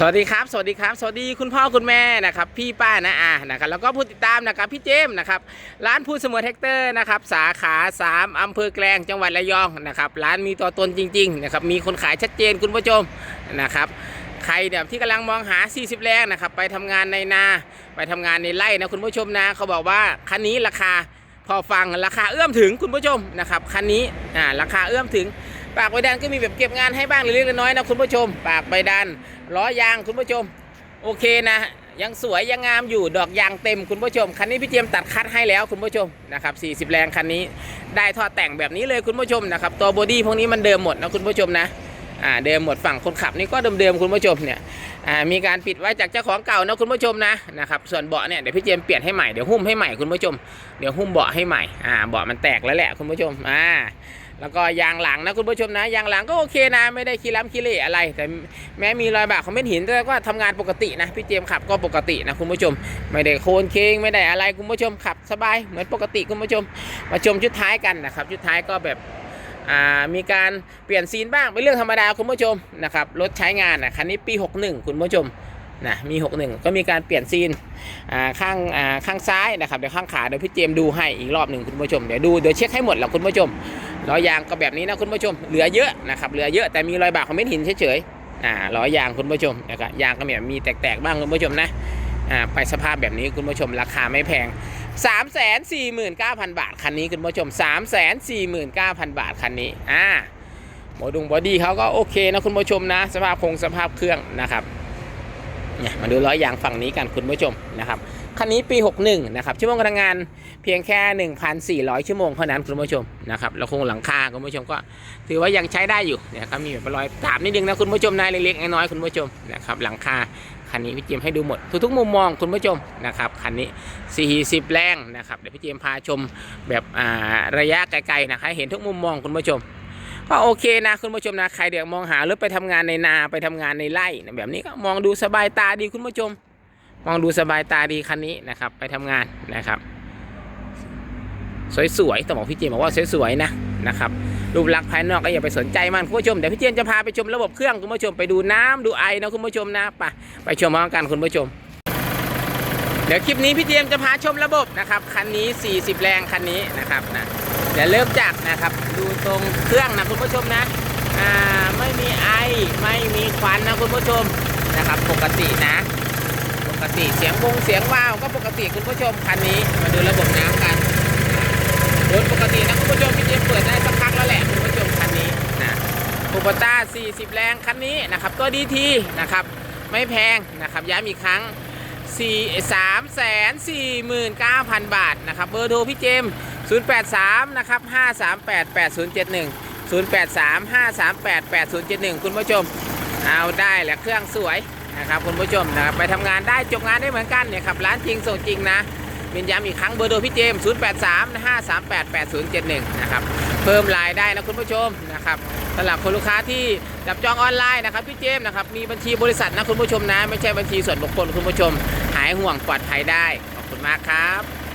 สวัสดีครับ สวัสดีครับ สวัสดีคุณพ่อคุณแม่นะครับพี่ป้านะอานะครับแล้วก็ผู้ติดตามนะครับพี่เจมส์นะครับร้านพูดเสมอแท็กเตอร์นะครับสาขา 3อำเภอแกลงจังหวัดระยองนะครับร้านมีตัวตนจริงๆนะครับมีคนขายชัดเจนคุณผู้ชมนะครับใครเนี่ยที่กำลังมองหา 40 แรงนะครับไปทำงานในนาไปทำงานในไร่นะคุณผู้ชมนะเขาบอกว่าคันนี้ราคาพอฟังราคาเอื้อมถึงคุณผู้ชมนะครับคันนี้อ่าราคาเอื้อมถึง ปากใบดันก็มีแบบเก็บงานให้บ้างเล็กๆน้อยๆนะคุณผู้ชม ปากใบดันล้อยางคุณผู้ชม โอเคนะยังสวยยังงามอยู่ดอกยางเต็มคุณผู้ชม คันนี้พี่เจียมตัดคัดให้แล้วคุณผู้ชมนะครับ 40 แรงคันนี้ได้ท่อแต่งแบบนี้เลยคุณผู้ชมนะครับตัวบอดี้พวกนี้มันเดิมหมดนะคุณผู้ชมนะอ่าเดิมหมดฝั่งคนขับนี่ก็เดิมๆคุณผู้ชมเนี่ยอ่ามีการปิดไว้จากเจ้าของเก่านะคุณผู้ชมนะนะครับส่วนเบาะเนี่ยเดี๋ยวพี่เจมเปลี่ยนให้ใหม่เดี๋ยวหุ้มให้ใหม่คุณผู้ชมเดี๋ยวหุ้มเบาะให้ใหม่อ่าเบาะมันแตกแล้วแหละคุณผู้ชมอ่า แล้วก็ยางหลังนะคุณผู้ชมนะยางหลังก็โอเคนะ ไม่ได้ขี้ล้ำขี้เละอะไร แต่แม้มีรอยบากของเม็ดหินแต่ก็ทำงานปกตินะพี่เจมขับก็ปกตินะคุณผู้ชม ไม่ได้โคลนเคงไม่ได้อะไรคุณผู้ชมขับสบายเหมือนปกติคุณผู้ชม มาชมชุดท้ายกันนะครับชุดท้ายก็แบบมีการเปลี่ยนซีนบ้างเป็นเรื่องธรรมดาคุณผู้ชมนะครับรถใช้งานนะคันนี้ปี 61 คุณผู้ชมนะมี 61 ก็มีการเปลี่ยนซีนข้างข้างซ้ายนะครับเดี๋ยวข้างขาเดี๋ยวพี่เจมดูให้อีกรอบหนึ่งคุณผู้ชมเดี๋ยวดูเดี๋ยวเช็คให้หมดแล้วคุณผู้ชม ล้อยางก็แบบนี้นะคุณผู้ชม เหลือเยอะนะครับเหลือเยอะแต่มีรอยบากของเม็ดหินเฉยๆอ่าล้อยางคุณผู้ชมนะครับยางก็แบบมีแตกๆบ้างคุณผู้ชมนะอ่าไปสภาพแบบนี้คุณผู้ชมราคาไม่แพง 3 4 9 0 0 0 บาทคันนี้คุณผู้ชม 3 4 9 0 0 0 บาทคันนี้อ่าโมดุงบอดี้เขาก็โอเคนะคุณผู้ชมนะ สภาพคงสภาพเครื่องนะครับเนี่ยมาดูล้อยางฝั่งนี้กันคุณผู้ชมนะครับ คันนี้ปี 61 นะครับ ชั่วโมงการทำงานเพียงแค่ 1,400 ชั่วโมงเท่านั้นคุณผู้ชมนะครับแล้วคงหลังคาคุณผู้ชมก็ถือว่ายังใช้ได้อยู่เนี่ยครับมีแบบรอยถามนิดนึงนะคุณผู้ชมนะเล็กๆน้อยๆคุณผู้ชมนะครับหลังคาคันนี้พี่เจมส์ให้ดูหมดทุกๆมุมมองคุณผู้ชมนะครับคันนี้ 40 แรงนะครับเดี๋ยวพี่เจมส์พาชมแบบอ่าระยะไกลๆนะครับเห็นทุกมุมมองคุณผู้ชมก็โอเคนะคุณผู้ชมนะใครเดี๋ยวมองหารถไปทำงานในนาไปทำงานในไร่แบบนี้ก็มองดูสบายตาดีคุณผู้ชม มองดูสบายตาดีคันนี้นะครับ ไปทำงานนะครับ สวยๆต้องบอกพี่เจมบอกว่าสวยๆนะนะครับรูปลักษณ์ภายนอกก็อย่าไปสนใจมันคุณผู้ชมเดี๋ยวพี่เจมจะพาไปชมระบบเครื่องคุณผู้ชมไปดูน้ำดูไอนะคุณผู้ชมนะไปไปชมพร้อมกันคุณผู้ชม เดี๋ยวคลิปนี้พี่เจมจะพาชมระบบนะครับคันนี้ 40 แรงคันนี้นะครับนะเดี๋ยวเริ่มจากนะครับ ดูตรงเครื่องนะคุณผู้ชมนะอ่าไม่มีไอไม่มีควันนะคุณผู้ชมนะครับปกตินะ ติเสียงวงเสียงว้าวก็ปกติคุณผู้ชมคันนี้มาดูระบบน้ำกันรถปกตินะคุณผู้ชมพี่เจมเปิดได้สักพักแล้วแหละคุณผู้ชมคันนี้นะคูปต้า 40 แรงคันนี้นะครับตัวดีทีนะครับไม่แพงนะครับย้ำอีกครั้ง 4 3แสน49,000 บาทนะครับเบอร์โทรพี่เจมส์083 นะครับ 538 8071 083 538 8071 คุณผู้ชม เอาได้แหละเครื่องสวย นะครับคุณผู้ชมนะครับไปทำงานได้จบงานได้เหมือนกันเนี่ยครับร้านจริงส่งจริงนะเป็นย้ำอีกครั้งเบอร์โทรพี่เจมส์083 538 8071นะครับเพิ่มรายได้นะคุณผู้ชมนะครับสำหรับคนลูกค้าที่จับจองออนไลน์นะครับพี่เจมส์นะครับมีบัญชีบริษัทนะคุณผู้ชมนะ ไม่ใช่บัญชีส่วนบุคคลคุณผู้ชม หายห่วงปลอดภัยได้ขอบคุณมากครับ